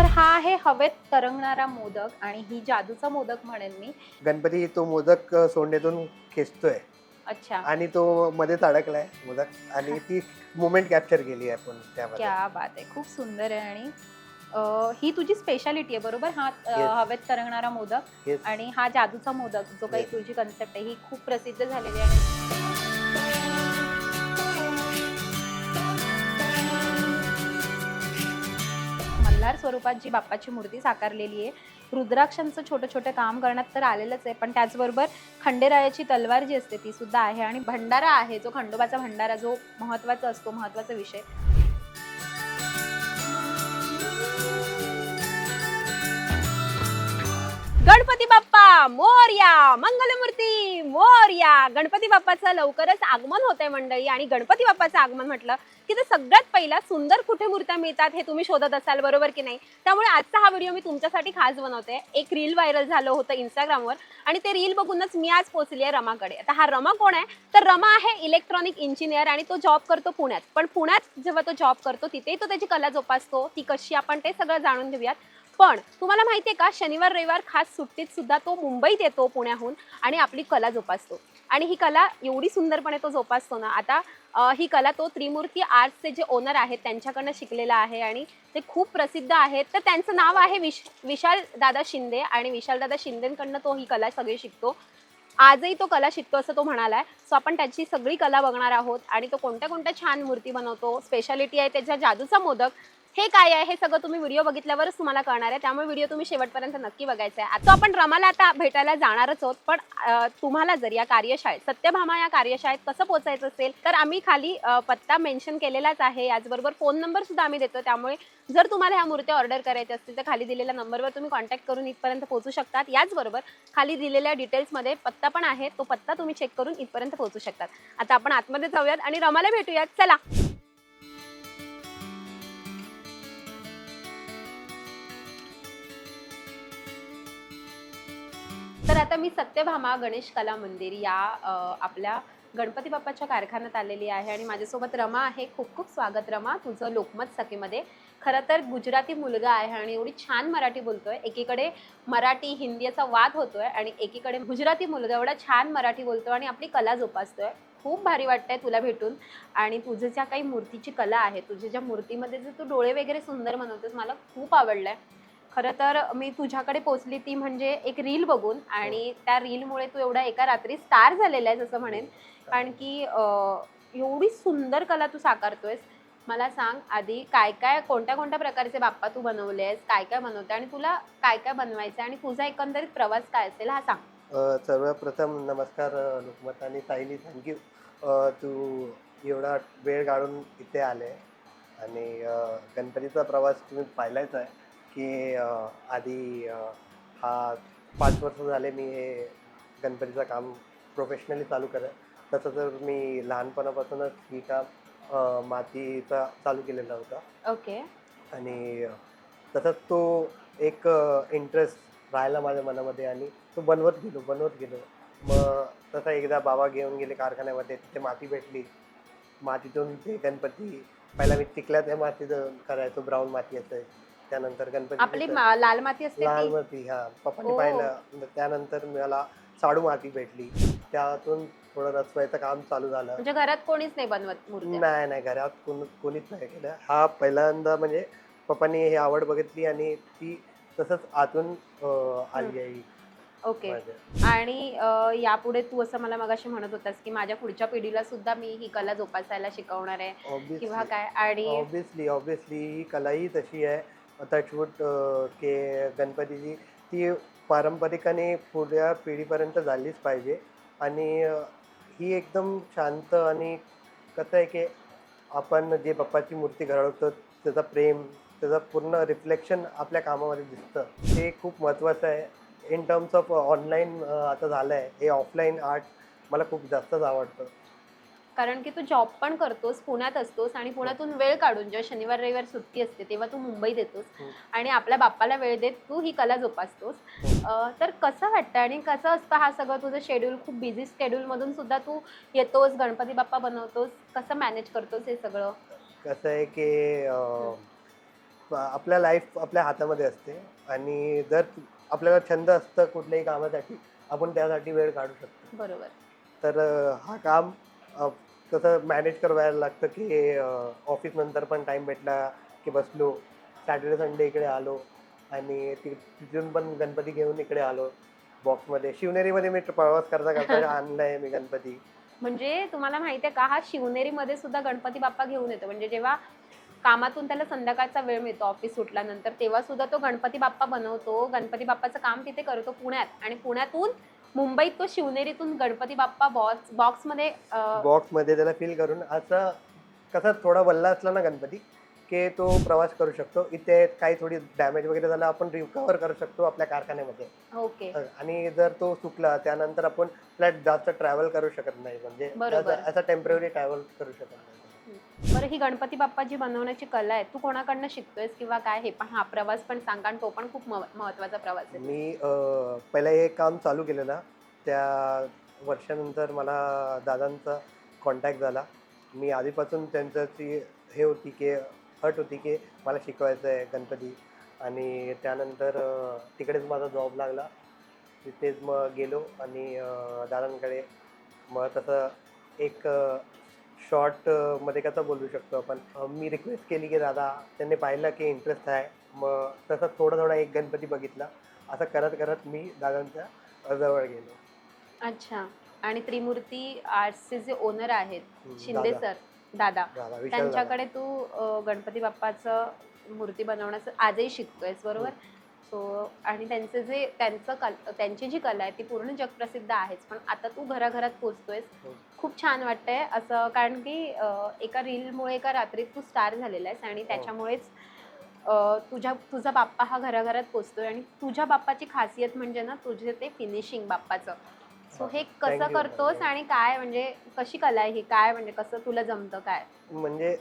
तर हा आहे हवेत तरंगणारा मोदक आणि ही जादूचा मोदक म्हणेन मी. गणपती तो मोदक सोंडेतून खेचतोय. अच्छा. आणि तो मध्येच अडकलाय मोदक आणि ती मुमेंट कॅप्चर केली आहे आपण त्यामध्ये. क्या बात आहे. खूप सुंदर आहे आणि अं, ही तुझी स्पेशालिटी आहे बरोबर? हा अं, Yes. हवेत तरंगणारा मोदक आणि हा जादूचा मोदक जो काही Yes. तुझी कन्सेप्ट आहे ही खूप प्रसिद्ध झालेली आहे. मल्हार स्वरूपात जी बाप्पाची मूर्ती साकारलेली आहे रुद्राक्षांचं छोटं छोटं काम करण्यात तर आलेलंच आहे पण त्याचबरोबर खंडेरायाची तलवार जी असते ती सुद्धा आहे. आणि भंडारा आहे जो खंडोबाचा भंडारा जो महत्त्वाचा असतो महत्त्वाचा विषय. मोरया मंगलमूर्ती मोरया. गणपती बाप्पाचं लवकरच आगमन होतंय मंडळी. आणि गणपती बाप्पाचं आगमन म्हटलं की ते सगळ्यात पहिला सुंदर कुठे मूर्त्या मिळतात हे तुम्ही शोधत असाल बरोबर की नाही? त्यामुळे आजचा हा व्हिडिओ मी तुमच्यासाठी खास बनवते. एक रील व्हायरल झालं होतं इंस्टाग्रामवर आणि ते रील बघूनच मी आज पोहोचली आहे रमाकडे. आता हा रमा कोण आहे? तर रमा आहे इलेक्ट्रॉनिक इंजिनियर आणि तो जॉब करतो पुण्यात. पण पुण्यात जेव्हा तो जॉब करतो तिथेही तो त्याची कला जोपासतो. ती कशी आपण ते सगळं जाणून घेऊयात. पण तुम्हाला माहितीये का शनिवार रविवार खास सुट्टीत सुद्धा तो मुंबईत येतो पुण्याहून आणि आपली कला जोपासतो. आणि ही कला एवढी सुंदरपणे तो जोपासतो ना आता ही कला तो त्रिमूर्ती आर्ट्सचे जे ओनर आहेत त्यांच्याकडनं शिकलेला आहे आणि ते खूप प्रसिद्ध आहेत. तर त्यांचं नाव आहे विश विशाल दादा शिंदे आणि विशाल दादा शिंदेकडनं तो ही कला सगळी शिकतो. आजही तो कला शिकतो असं तो म्हणाला आहे सो आपण त्याची सगळी कला बघणार आहोत आणि तो कोणत्या कोणत्या छान मूर्ती बनवतो स्पेशालिटी आहे त्याच्या जादूचा मोदक. हे काय आहे? हे सगळं तुम्ही व्हिडिओ बघितल्यावरच तुम्हाला कळणार आहे. त्यामुळे व्हिडिओ तुम्ही शेवटपर्यंत नक्की बघायचा आहे आता आपण रमाला आता भेटायला जाणारच आहोत पण तुम्हाला जर या कार्यशाळेत सत्यभामा या कार्यशाळेत कसं पोहोचायचं असेल तर आम्ही खाली पत्ता मेन्शन केलेलाच आहे. याचबरोबर फोन नंबर सुद्धा आम्ही देतो. त्यामुळे जर तुम्हाला ह्या मूर्त्या ऑर्डर करायच्या असतील तर खाली दिलेल्या नंबरवर तुम्ही कॉन्टॅक्ट करून इथपर्यंत पोहोचू शकतात. याचबरोबर खाली दिलेल्या डिटेल्समध्ये पत्ता पण आहे. तो पत्ता तुम्ही चेक करून इथपर्यंत पोहोचू शकतात. आता आपण आतमध्ये जाऊयात आणि रमाला भेटूयात. चला. तर आता मी सत्यभामा गणेश कला मंदिर या आपल्या गणपती बाप्पाच्या कारखान्यात आलेली आहे आणि माझ्यासोबत रमा आहे. खूप खूप स्वागत रमा. तुझं लोकमत सखेमध्ये. खरं तर गुजराती मुलगा आहे आणि एवढी छान मराठी बोलतोय. एकीकडे मराठी हिंदी असा वाद होतोय आणि एकीकडे गुजराती मुलगा एवढा छान मराठी बोलतोय आणि आपली कला जोपासतोय. खूप भारी वाटतंय तुला भेटून. आणि तुझं ज्या काही मूर्तीची कला आहे तुझ्या ज्या मूर्तीमध्ये जे तू डोळे वगैरे सुंदर बनवतेस मला खूप आवडलंय. खरं तर मी तुझ्याकडे पोचली ती म्हणजे एक रील बघून आणि त्या रीलमुळे तू एवढा एका रात्री स्टार झालेला आहेस असं म्हणेन. कारण की एवढी सुंदर कला तू साकारतोयस. मला सांग आधी काय काय कोणत्या कोणत्या प्रकारचे बाप्पा तू बनवले आहेस? काय काय बनवते? आणि तुला काय काय बनवायचं आणि तुझा एकंदरीत प्रवास काय असेल हा सांग. सर्वप्रथम नमस्कार लोकमत आणि सायली थँक्यू तू एवढा वेळ काढून इथे आले. आणि गणपतीचा प्रवास तुम्ही पाहिलाच आहे. की आधी हा पाच वर्ष झाले मी हे गणपतीचं काम प्रोफेशनली चालू करत तसं तर मी लहानपणापासूनच ही काम मातीचा चालू केलेला होता. ओके. आणि तसंच तो एक इंटरेस्ट राहिला माझ्या मनामध्ये आणि तो बनवत गेलो बनवत गेलो. मग तसं एकदा बाबा घेऊन गेले कारखान्यामध्ये तिथे माती भेटली. मातीतून ते गणपती पहिला मी चिखल्यात त्या मातीचं करायचो ब्राऊन माती असायची. त्यानंतर गणपती आपली मा- लाल माती असते लाल ती? माती हा. पप्पांनी ओ. पाहिलं त्यानंतर मला साडू माती भेटली. त्यातून थोडं रचवायचं काम चालू झालं. म्हणजे घरात कोणीच नाही बनवत मूर्त्या? नाही नाही. घरात कोण कोणीच नाही केलं. हा पहिल्यांदा म्हणजे पप्पांनी ही आवड बघितली आणि ती तसंच आतून अं, आली आहे. ओके. माझ्या. आणि अ, यापुढे तू असं मला मगाशी म्हणत होतास की माझ्या पुढच्या पिढीला सुद्धा मी ही कला जोपासायला शिकवणार आहे Obviously- किंवा काय? आणि ऑब्विसली ऑब्विसली ही कलाही तशी आहे. टचवूट के गणपतीची ती पारंपरिकाने पुढ्या पिढीपर्यंत झालीच पाहिजे. आणि ही एकदम शांत आणि कसं आहे की आपण जे बाप्पाची मूर्ती घडवतो त्याचा प्रेम त्याचं पूर्ण रिफ्लेक्शन आपल्या कामामध्ये दिसतं. ते खूप महत्त्वाचं आहे. इन टर्म्स ऑफ ऑनलाईन आता झालं आहे हे ऑफलाईन आर्ट मला खूप जास्तच आवडतं. कारण की तू जॉब पण करतोस पुण्यात असतोस आणि पुण्यातून वेळ काढून जेव्हा शनिवार रविवार सुट्टी असते तेव्हा तू मुंबईत येतोस हम्म. आणि आपल्या बाप्पाला वेळ देत तू ही कला जोपासतोस. अ, तर कसं वाटतं आणि कसं असतं हा सगळं तुझं शेड्यूल खूप बिझी स्केड्यूल मधून सुद्धा तू येतोस गणपती बाप्पा बनवतोस. कसं मॅनेज करतोस हे सगळं? कसं आहे की आपल्या लाईफ आपल्या हातामध्ये असते आणि जर आपल्याला छंद असतं कुठल्याही कामासाठी आपण त्यासाठी वेळ काढू शकतो. बरोबर. तर हा काम तसं मॅनेज करायला लागतं की ऑफिस नंतर पण टाइम भेटला की बसलो. सॅटर्डे संडे इकडे आलो आणि ति- तिथून पण गणपती घेऊन इकडे आलो. बॉक्समध्ये शिवनेरीमध्ये मी प्रवास करता करता आणलाय मी गणपती. म्हणजे तुम्हाला माहिती आहे का हा शिवनेरीमध्ये सुद्धा गणपती बाप्पा घेऊन येतो. म्हणजे जेव्हा कामातून त्याला संध्याकाळचा वेळ मिळतो ऑफिस सुटल्यानंतर तेव्हा सुद्धा तो गणपती बाप्पा बनवतो. गणपती बाप्पाचं काम तिथे करतो पुण्यात. आणि पुण्यातून मुंबईत तो शिवनेरीतून गणपती बाप्पा बॉक्स बॉक्समध्ये बॉक्समध्ये त्याला फील करून असं कसा थोडा वल्ला असला ना गणपती की तो प्रवास करू शकतो. इथे काही थोडी डॅमेज वगैरे झाला आपण रिकवर करू शकतो आपल्या कारखान्यामध्ये. ओके. आणि जर तो चुकला त्यानंतर आपण फ्लॅट जास्त ट्रॅव्हल करू शकत नाही. म्हणजे असं टेंपररी ट्रॅव्हल करू शकत नाही. बरं ही गणपती बाप्पा जी बनवण्याची कला आहे. तू कोणाकडनं शिकतोयस किंवा काय हे? पण हा प्रवास पण सांग कारण तो पण खूप महत्त्वाचा प्रवास आहे. मी अं, हे काम चालू केलेलं त्या वर्षानंतर मला दादांचा कॉन्टॅक्ट झाला. मी आधीपासून त्यांच्याची हे होती की हट होती की मला शिकवायचं आहे गणपती. आणि त्यानंतर अं, तिकडेच माझा जॉब लागला. तिथेच मग गेलो आणि अं, दादांकडे. मग तसं एक शॉर्टमध्ये कसं बोलू शकतो आपण? मी रिक्वेस्ट केली की दादा त्यांनी पाहिलं की इंटरेस्ट आहे मग तसं थोडा थोडा एक गणपती बघितला. असं करत करत मी दादांच्या जवळ गेलो. अच्छा. आणि त्रिमूर्ती आर्ट्सचे जे ओनर आहेत शिंदे. सर दादा दादा विशाल दादा. त्यांच्याकडे तू अ, गणपती बाप्पाचं मूर्ती बनवण्याचं आजही शिकतोयस बरोबर? सो आणि त्यांचं जे त्यांचं कल त्यांची जी कला आहे ती पूर्ण जगप्रसिद्ध आहेच. पण आता तू घराघरात पोचतोयस. हो. खूप छान वाटतंय. असं कारण की एका रीलमुळे एका रात्रीत तू स्टार झालेला आहेस आणि त्याच्यामुळेच अ, तुझ्या तुझा बाप्पा हा घराघरात पोचतोय आणि तुझ्या बाप्पाची खासियत म्हणजे ना तुझे ते फिनिशिंग बाप्पाचं. सो हे कसं Thank you. करतोस आणि काय म्हणजे कशी कला आहे ही? काय म्हणजे कसं तुला जमतं काय? म्हणजे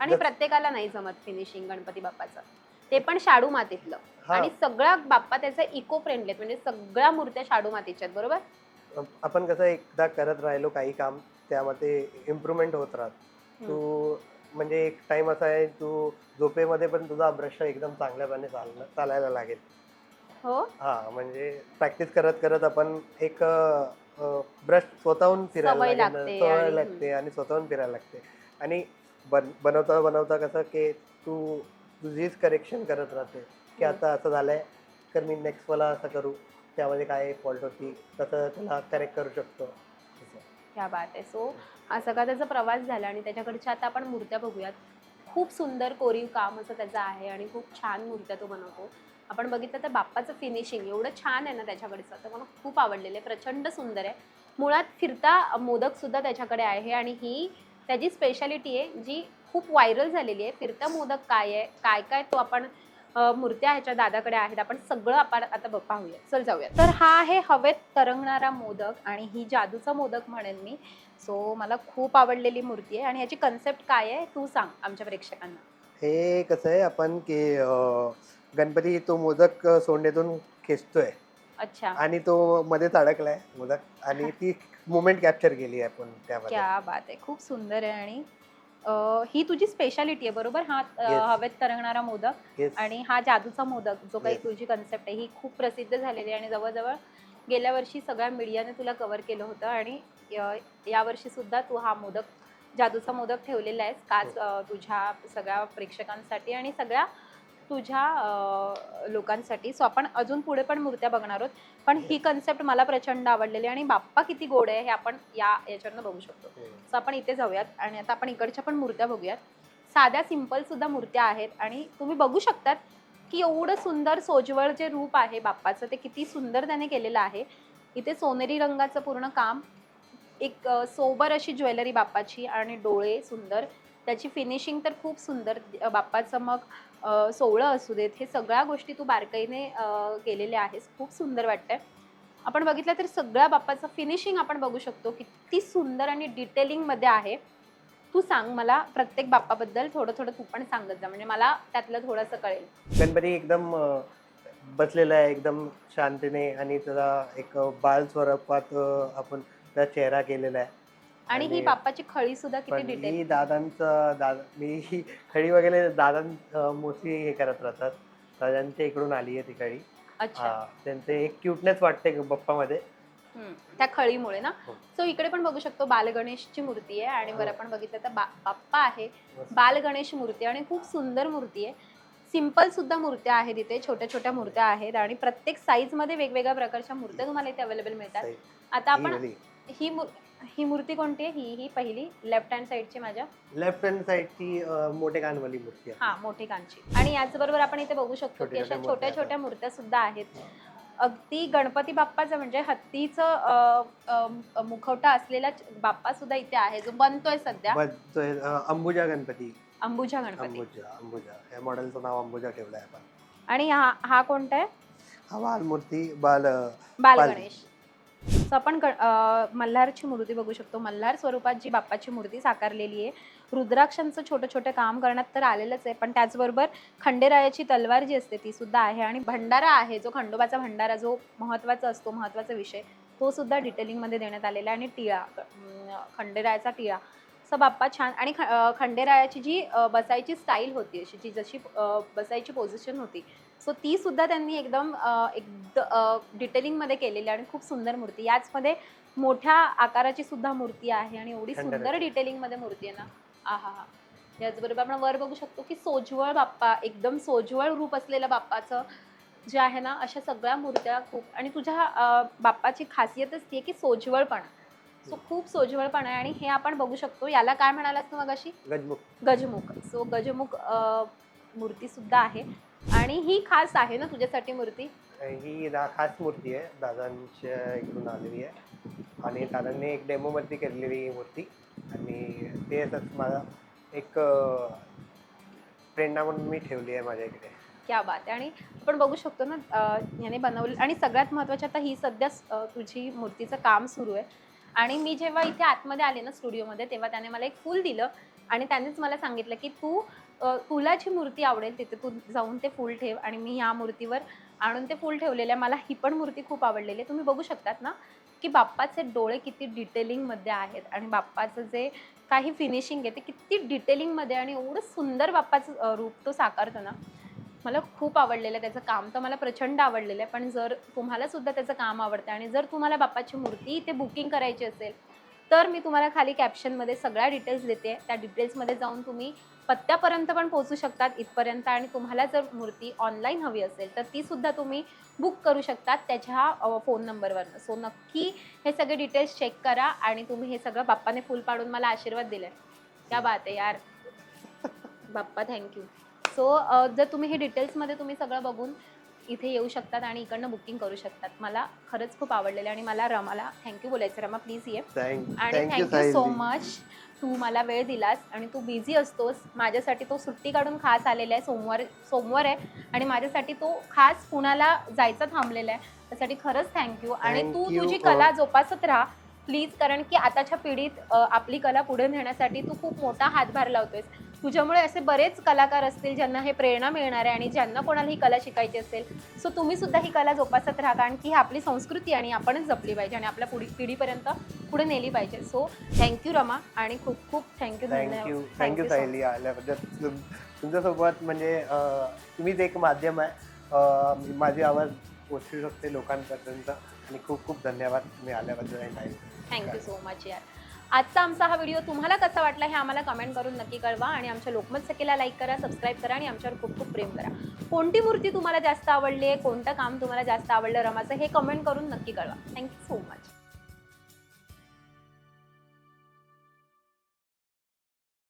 आणि प्रत्येकाला नाही जमत फिनिशिंग गणपती बाप्पाचं. ते पण शाडू मातीतलं. हा. आणि सगळा बाप्पा त्याचा इको फ्रेंडली म्हणजे सगळ्या मूर्त्या शाडू मातीच्या आहेत बरोबर? आपण कसं एकदा करत राहिलो काही काम त्यामध्ये इम्प्रुव्हमेंट होत राहत. तू म्हणजे एक टाइम असा आहे तू झोपेमध्ये पण तुझा ब्रश एकदम चांगल्यापणे चालणं चालायला लागेल. हो? हा म्हणजे प्रॅक्टिस करत करत आपण एक ब्रश स्वतःहून फिरायला सवय लागेल, लागते सवय आणि- लागते आणि स्वतःहून फिरायला लागते. आणि बन बनवता बनवता कसं की तू तुझीच करेक्शन करत राहते. की. आता असं झालंय तर मी नेक्स्ट वाला असं करू. त्यामध्ये काय फॉल्ट होती तसं त्याला करेक्ट करू शकतो. ह्या बात आहे. सो हा सगळा त्याचा प्रवास झाला आणि त्याच्याकडच्या आता आपण मूर्त्या बघूयात. खूप सुंदर कोरीव काम असं त्याचं आहे आणि खूप छान मूर्त्या तो बनवतो. आपण बघितलं तर बाप्पाचं फिनिशिंग एवढं छान आहे ना त्याच्याकडचं. तर मला खूप आवडलेलं आहे. प्रचंड सुंदर आहे. मुळात फिरता मोदक सुद्धा त्याच्याकडे आहे आणि ही त्याची स्पेशालिटी आहे जी खूप व्हायरल झालेली आहे. फिरता मोदक काय आहे? काय काय तो आपण मूर्त्या ह्याच्या दादाकडे आहेत. आपण सगळं आपण आता पाहूया. चल जाऊया. तर हा आहे हवेत तरंगणारा मोदक आणि ही जादूचा मोदक म्हणेन मी. सो मला खूप आवडलेली मूर्ती आहे. आणि ह्याची कन्सेप्ट काय आहे तू सांग आमच्या प्रेक्षकांना. हे कसं आहे आपण की गणपती तो मोदक सोंडेतून खेचतोय. अच्छा. आणि तो मध्येच अडकलाय मोदक. आणि ती मुमेंट कॅप्चर केली आहे आपण त्यामध्ये. क्या बात आहे. खूप सुंदर आहे आणि ही तुझी स्पेशालिटी आहे बरोबर हा. हवेत तरंगणारा मोदक. आणि हा जादूचा मोदक जो काही. तुझी कन्सेप्ट आहे ही खूप प्रसिद्ध झालेली आहे आणि जवळजवळ गेल्या वर्षी सगळ्या मीडियाने तुला कव्हर केलं होतं आणि या- यावर्षी सुद्धा तू हा मोदक जादूचा मोदक ठेवलेला आहेस काच तुझ्या सगळ्या प्रेक्षकांसाठी आणि सगळ्या तुझ्या लोकांसाठी. सो आपण अजून पुढे पण मूर्त्या बघणार आहोत. पण ही कन्सेप्ट मला प्रचंड आवडलेली आणि बाप्पा किती गोड आहे हे आपण या याच्यावरनं बघू शकतो. सो आपण इथे जाऊयात आणि आता आपण इकडच्या पण मूर्त्या बघूयात. साध्या सिंपल सुद्धा मूर्त्या आहेत आणि तुम्ही बघू शकतात की एवढं सुंदर सोज्वळ जे रूप आहे बाप्पाचं ते किती सुंदर त्याने केलेलं आहे. इथे सोनेरी रंगाचं पूर्ण काम. एक सोबर अशी ज्वेलरी बाप्पाची आणि डोळे सुंदर. त्याची फिनिशिंग तर खूप सुंदर. बाप्पाचं मग सोवळं असू देत हे सगळ्या गोष्टी तू बारकाईने केलेल्या आहेस. खूप सुंदर वाटतंय. आपण बघितलं तर सगळ्या बाप्पाचं फिनिशिंग आपण बघू शकतो. किती सुंदर आणि डिटेलिंगमध्ये आहे. तू सांग मला प्रत्येक बाप्पाबद्दल थोडं थोडं तू पण सांगत जा. म्हणजे मला त्यातलं थोडंसं कळेल. गणपती एकदम बसलेला आहे. एकदम शांतीने आणि त्याला एक बाल स्वरूपात आपण त्याचा चेहरा केलेला आहे. आणि ही बाप्पाची खळी सुद्धा किती पण डिटेल ही दादांचं दादा मी ही खडी वगैरे दादां मोस्टली हे करत राहतात दादांच्या इकडून आली आहे ती खडी अच्छा हा त्यांचे एक क्यूटनेस वाटते बप्पामध्ये हम्म. त्या खळीमुळे ना हो. सो इकडे पण बघू शकतो बालगणेशची मूर्ती आहे आणि वर हो. आपण बघितलं तर बा- बाप्पा आहे. बालगणेश मूर्ती आणि खूप सुंदर मूर्ती आहे सिंपल सुद्धा मूर्त्या आहेत इथे छोट्या छोट्या मूर्त्या आहेत आणि प्रत्येक साईजमध्ये वेगवेगळ्या प्रकारच्या मूर्त्या तुम्हाला इथे अवेलेबल मिळतात. आता ही आपण. ही मूर- ही मूर्ती कोणती आहे? ही ही पहिली लेफ्ट हँड साईडची माझ्या. लेफ्ट हँड साईडची मोठे कानवाली मूर्ती आहे. हा मोठी कांची आणि याचबरोबर आपण इथे बघू शकतो की अशा छोट्या छोट्या मूर्त्या छोट्या मूर्त्या सुद्धा आहेत. अगदी गणपती बाप्पाचं म्हणजे हत्तीचं अ, अ, मुखवटा असलेला बाप्पा सुद्धा इथे आहे. जो बनतोय सध्या. बस तो आहे, अं, अंबुजा गणपती. अंबुजा गणपती. अंबुजा अंबुजा. या मॉडेलचं नाव अंबुजा ठेवलं आहे आपण. आणि हा हा कोणता आहे? हा बालमूर्ती बाल बाल बाल. गणेश So आपण ग- मल्हारची मूर्ती बघू शकतो. मल्हार स्वरूपात जी बाप्पाची मूर्ती साकारलेली आहे. रुद्राक्षांचं छोटं छोटं काम करण्यात तर आलेलंच आहे. पण त्याचबरोबर खंडेरायाची तलवार जी असते ती सुद्धा आहे. आणि भंडारा आहे जो खंडोबाचा भंडारा जो महत्त्वाचा असतो महत्त्वाचा विषय तो सुद्धा डिटेलिंगमध्ये देण्यात आलेला आहे. आणि टिळा खंडेरायाचा टिळा असं बाप्पा छान आणि ख- खंडेरायाची जी बसायची स्टाईल होती अशी जी जशी बसायची पोझिशन होती सो ती सुद्धा त्यांनी एकदम अं, एकद डिटेलिंगमध्ये केलेली आहे आणि खूप सुंदर मूर्ती. याचमध्ये मोठ्या आकाराची सुद्धा मूर्ती आहे आणि एवढी सुंदर. डिटेलिंगमध्ये मूर्ती आहे ना. आहा हा. त्याचबरोबर आपण वर बघू शकतो की सोज्वळ बाप्पा एकदम सोज्वळ रूप असलेलं बाप्पाचं जे आहे ना अशा सगळ्या मूर्त्या खूप आणि तुझ्या बाप्पाची खासियतच ती आहे की सोज्वळपणा. सो खूप सोज्वळपणा आहे आणि हे आपण बघू शकतो. याला काय म्हणालास तू मग अशी गजमुख. गजमुख. सो गजमुख मूर्ती सुद्धा आहे. आणि ही खास आहे ना तुझ्यासाठी मूर्ती? ही दा- खास मूर्ती आहे. दादांच्या इकडून आलेली आहे. आणि दादांनी एक डेमोमध्ये केलेली ही मूर्ती. आणि ते असंच मला एक अं, प्रेरणा म्हणून मी ठेवली आहे माझ्या इकडे. क्या बात आहे. आणि आपण बघू शकतो ना अं, याने बनवलं आणि सगळ्यात महत्त्वाचं आता ही सध्या अं, तुझी मूर्तीचं काम सुरू आहे. आणि मी जेव्हा इथे आतमध्ये आले ना स्टुडिओमध्ये तेव्हा त्याने मला एक फूल दिलं. आणि त्यानेच मला सांगितलं की तू तुला जी मूर्ती आवडेल तिथे तू जाऊन ते फूल ठेव आणि मी ह्या मूर्तीवर आणून ते फूल ठेवलेलं आहे मला ही पण मूर्ती खूप आवडलेली आहे. तुम्ही बघू शकतात ना की बाप्पाचे डोळे किती डिटेलिंगमध्ये आहेत आणि बाप्पाचं जे काही फिनिशिंग आहे ते किती डिटेलिंगमध्ये आणि एवढं सुंदर बाप्पाचं रूप तो साकारतो ना. मला खूप आवडलेलं आहे त्याचं काम. तर मला प्रचंड आवडलेलं आहे. पण जर तुम्हाला सुद्धा त्याचं काम आवडतं आणि जर तुम्हाला बाप्पाची मूर्ती इथे बुकिंग करायची असेल तर मी तुम्हाला खाली कॅप्शनमध्ये सगळ्या डिटेल्स देते. त्या डिटेल्समध्ये जाऊन तुम्ही पत्त्यापर्यंत पण पोहोचू शकतात इथपर्यंत आणि तुम्हाला जर मूर्ती ऑनलाईन हवी असेल तर ती सुद्धा तुम्ही बुक करू शकतात त्याच्या फोन नंबरवरनं सो नक्की हे सगळे डिटेल्स चेक करा आणि तुम्ही हे सगळं बाप्पाने फुल पाडून मला आशीर्वाद दिले क्या बात आहे यार. बाप्पा थँक्यू सो जर तुम्ही हे डिटेल्समध्ये तुम्ही सगळं बघून इथे येऊ शकतात आणि इकडनं बुकिंग करू शकतात. मला खरंच खूप आवडलेलं आहे आणि मला रमाला थँक्यू बोलायचं. रमा प्लीज ये. आणि thank you thank you so much तू मला वेळ दिलास आणि तू बिझी असतोस. माझ्यासाठी तो सुट्टी काढून खास आलेला आहे. सोमवार सोमवार आहे आणि माझ्यासाठी तो खास पुण्याला जायचा थांबलेला आहे. त्यासाठी खरंच थँक्यू आणि तू you. तुझी कला जोपासत राहा. प्लीज कारण की आताच्या पिढीत अ, आपली कला पुढे नेण्यासाठी तू खूप मोठा हातभार लावतोयस. तुझ्यामुळे असे बरेच कलाकार असतील ज्यांना हे प्रेरणा मिळणार आहे आणि ज्यांना कोणाला ही कला शिकायची असेल. सो तुम्ही सुद्धा ही कला जोपासत राहा कारण की ही आपली संस्कृती आणि आपणच जपली पाहिजे आणि आपल्या पुढी पिढीपर्यंत पुढे नेली पाहिजे. सो थँक्यू रमा आणि खूप खूप थँक्यू थँक्यू थँक्यू साहिल या आल्याबद्दल. तुम- तुमच्यासोबत म्हणजे तुम्हीच एक माध्यम आहे. माझी आवाज पोचू शकते लोकांपर्यंत. आणि खूप खूप धन्यवाद तुम्ही आल्याबद्दल थँक्यू सो मच यार. आजचा आमचा हा व्हिडिओ तुम्हाला कसा वाटला हे आम्हाला कमेंट करून नक्की कळवा आणि आमच्या लोकमत सखेला लाईक करा सबस्क्राईब करा आणि आमच्यावर खूप खूप प्रेम करा. कोणती मूर्ती तुम्हाला जास्त आवडली आहे? कोणतं काम तुम्हाला जास्त आवडलं? रमाचं हे कमेंट करून नक्की कळवा. Thank you so much